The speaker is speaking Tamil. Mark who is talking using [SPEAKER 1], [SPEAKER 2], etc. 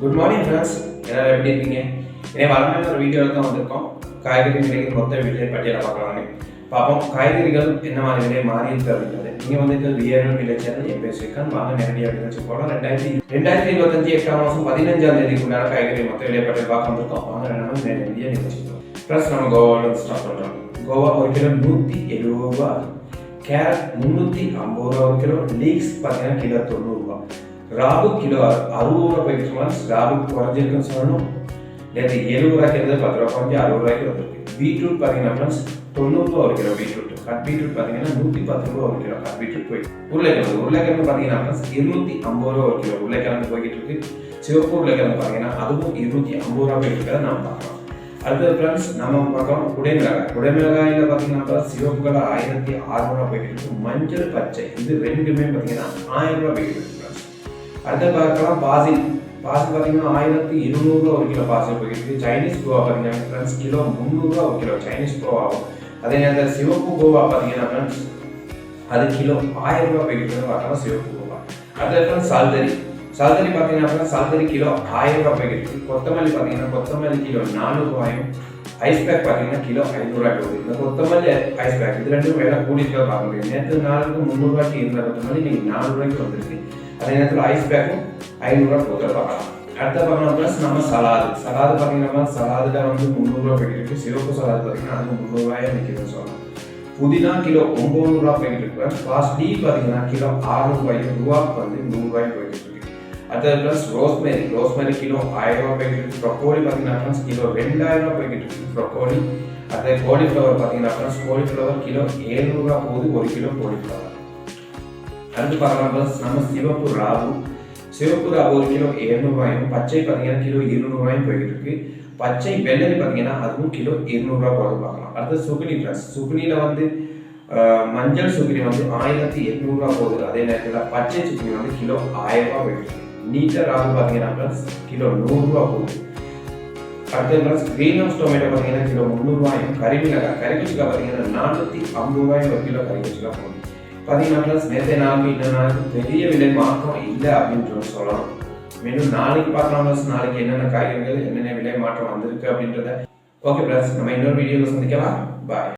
[SPEAKER 1] குட் மார்னிங் ஃப்ரெண்ட்ஸ் எல்லாரும் எப்படி இருக்கீங்க? இதே வளமையான ஒரு வீடியோவில் தான் வந்திருக்கோம். காய்கறி விலைகள் மொத்த விலை பட்டியலை பார்க்கலாமே பார்ப்போம். காய்கறிகள் என்ன மாதிரி விலை மாறி இருக்கு அப்படின்றது நீங்கள் வந்து வியர்வல் விலை சேனல் என் பேர் ஸ்ரீகாந்த். வாங்க நேரடியாக அப்படின்னு வச்சு போகலாம். ரெண்டாயிரத்தி ரெண்டாயிரத்தி இருபத்தஞ்சு எட்டாம் மாதம் பதினஞ்சாம் தேதிக்குள்ளான காய்கறி மொத்த விலை பட்டியல் பார்க்க வந்திருக்கோம். வாங்க ரெண்டு நேரடியாக நிகழ்ச்சி ப்ளஸ் நம்ம கோவாவில் ஸ்டார்ட் பண்ணுறோம் கோவா ஒரு கிலோ நூற்றி எழுபது ரூபா கேரட் முந்நூற்றி ஐம்பது ரூபா ஒரு கிலோ. லீக்ஸ் பார்த்தீங்கன்னா கிலோ தொண்ணூறுரூவா ராபுக்கு கிலோ அறுபது ரூபா போயிட்டு மாதிரி ராபுக்கு குறைஞ்சிருக்குன்னு சொல்லணும். நேற்று எழுபது ரூபாய்க்கு இருந்தது பத்து ரூபா குறைஞ்சி அறுபது ரூபாய்க்கு வந்திருக்கு. பீட்ரூட் பார்த்தீங்கன்னா ஃப்ரெண்ட்ஸ் தொண்ணூறுரூவா ஒரு கிலோ பீட்ரூட். கட் பீட்ரூட் பார்த்தீங்கன்னா நூற்றி பத்து ரூபா ஒரு கிலோ கட் பீட்ரூட் போய். உருளைக்கிழங்கு உருளைக்கிழங்கு பார்த்தீங்கன்னா ஃப்ரெண்ட்ஸ் இருநூற்றி ஐம்பது ரூபா ஒரு கிலோ உருளைக்கிழங்கு போய்கிட்டு இருக்கு. சிவப்பு உருளைக்கிழங்கு பார்த்தீங்கன்னா அதுவும் இருநூற்றி ஐம்பது ரூபா போயிட்டு இருக்கிறத நம்ம பார்க்கலாம் அடுத்தது ஃப்ரெண்ட்ஸ் நம்ம பார்க்கலாம் குடைமிளகாய். குடைமிளகாயில் பார்த்தீங்கன்னா சிவப்பு கலர் ஆயிரத்தி அறுநூறுவா போய்கிட்டு இருக்கு. மஞ்சள் பச்சை இது ரெண்டுமே பார்த்தீங்கன்னா ஆயிரம் ரூபா போய்கிட்டு இருக்கு. அடுத்த பார்க்கலாம். பாசில். பாசில் பார்த்தீங்கன்னா ஆயிரத்தி இருநூறுவா ஒரு கிலோ பாசில் போயிருக்கு. சைனீஸ் கோவா பார்த்தீங்கன்னா ஃப்ரெண்ட்ஸ் கிலோ முந்நூறுரூவா ஒரு கிலோ சைனீஸ் கோவா ஆகும். அதே நேரத்தில் சிவப்பு கோவா பார்த்தீங்கன்னா ஃப்ரெண்ட்ஸ் அது கிலோ ஆயிரம் ரூபாய் போய்கிட்டு பார்க்கலாம் சிவப்பு கோவா. அடுத்த ஃப்ரெண்ட்ஸ் சால்தரி. சால்தரி பார்த்தீங்கன்னா ஃப்ரெண்ட்ஸ் சால்தரி கிலோ ஆயிரம் ரூபாய் போய்கிட்டு இருக்கு கொத்தமல்லி பார்த்தீங்கன்னா கொத்தமல்லி கிலோ நானூறு ரூபாயும் ஐஸ் பேக் பார்த்தீங்கன்னா கிலோ ஐநூறுரூவா போகுது இந்த கொத்தமல்லி ஐஸ் பேக் இது ரெண்டும் வேலை கூடிட்டு பார்க்க முடியும் நேற்று நாளுக்கு முந்நூறுரூவாய்க்கு இருந்த கொத்தமல்லி இன்னைக்கு நானூறுரூவாய்க்கு வந்துருக்கு. அதே நேரத்தில் ஐஸ் பேக்கும் ஐநூறுரூவா கொடுக்குற பார்க்கலாம் அடுத்த பார்க்கலாம் ப்ளஸ் நம்ம சலாது சலாது பார்த்தீங்கன்னா சலாதுல வந்து முந்நூறுரூவா போயிட்டு இருக்கு சிவப்பு சலாது பார்த்தீங்கன்னா அது முந்நூறுரூவாயா நிற்கிதுன்னு சொல்லலாம் புதினா கிலோ ஒம்பது ரூபா போய்கிட்டு இருக்கு பாஸ்டி பார்த்தீங்கன்னா கிலோ ஆறு ரூபாய் ரூபாய்க்கு வந்து நூறுரூவாய்க்கு போய்கிட்டு இருக்கு அடுத்தது ப்ளஸ் ரோஸ்மேரி ரோஸ்மேரி கிலோ ஆயிரம் ரூபாய் போய்கிட்டு இருக்கு ப்ரொக்கோலி பார்த்தீங்கன்னா கிலோ ரெண்டாயிரம் ரூபாய் போய்கிட்டு இருக்கு ப்ரொக்கோலி அடுத்தது கோலிஃப்ளவர் பார்த்தீங்கன்னா கோலிஃப்ளவர் கிலோ ஏழ்நூறுவா போகுது ஒரு கிலோ கோலிஃப்ளவர் அடுத்து பார்க்கலாம் ப்ளஸ் நம்ம சிவப்பு ராகு சிவப்பு ராகு ஒரு கிலோ எழுநூறுவாயும் பச்சை பார்த்தீங்கன்னா கிலோ இருநூறுவாயும் போய்கிட்டு இருக்கு பச்சை வெள்ளரி பார்த்தீங்கன்னா அதுவும் கிலோ இருநூறுவா போது பார்க்கலாம். அடுத்து சுகுனி ப்ளஸ் சுகுனியில் வந்து மஞ்சள் சுகுனி வந்து ஆயிரத்தி எட்நூறுவா போகுது. அதே நேரத்தில் பச்சை சுகுனி வந்து கிலோ ஆயிரம் ரூபா போயிட்டு இருக்கு நீட்டர் ராகு பார்த்தீங்கன்னா ப்ளஸ் கிலோ நூறுரூவா போகுது. அடுத்த ப்ளஸ் கிரீன் ஹவுஸ் டொமேட்டோ பார்த்தீங்கன்னா கிலோ முந்நூறுவாயும் கறிமிளகாய் கறிக்குச்சிக்காய் பார்த்தீங்கன்னா நானூற்றி ஐம்பது ரூபாயும் ஒரு கிலோ கறிக்குச்சிக்காய் போகுது. பார்த்தீங்கன்னா ப்ளஸ் நாளுக்கு இந்த நாளுக்கு பெரிய விலை மாற்றம் இல்லை அப்படின்னு சொல்லலாம் மேலும் நாளைக்கு பார்க்கலாம் பிளஸ் நாளைக்கு என்னென்ன காய்கறிகள் என்னென்ன விலை மாற்றம் வந்திருக்கு அப்படின்றத. ஓகே ப்ளஸ் நம்ம இன்னொரு வீடியோவில் சந்திக்கலாம். பாய்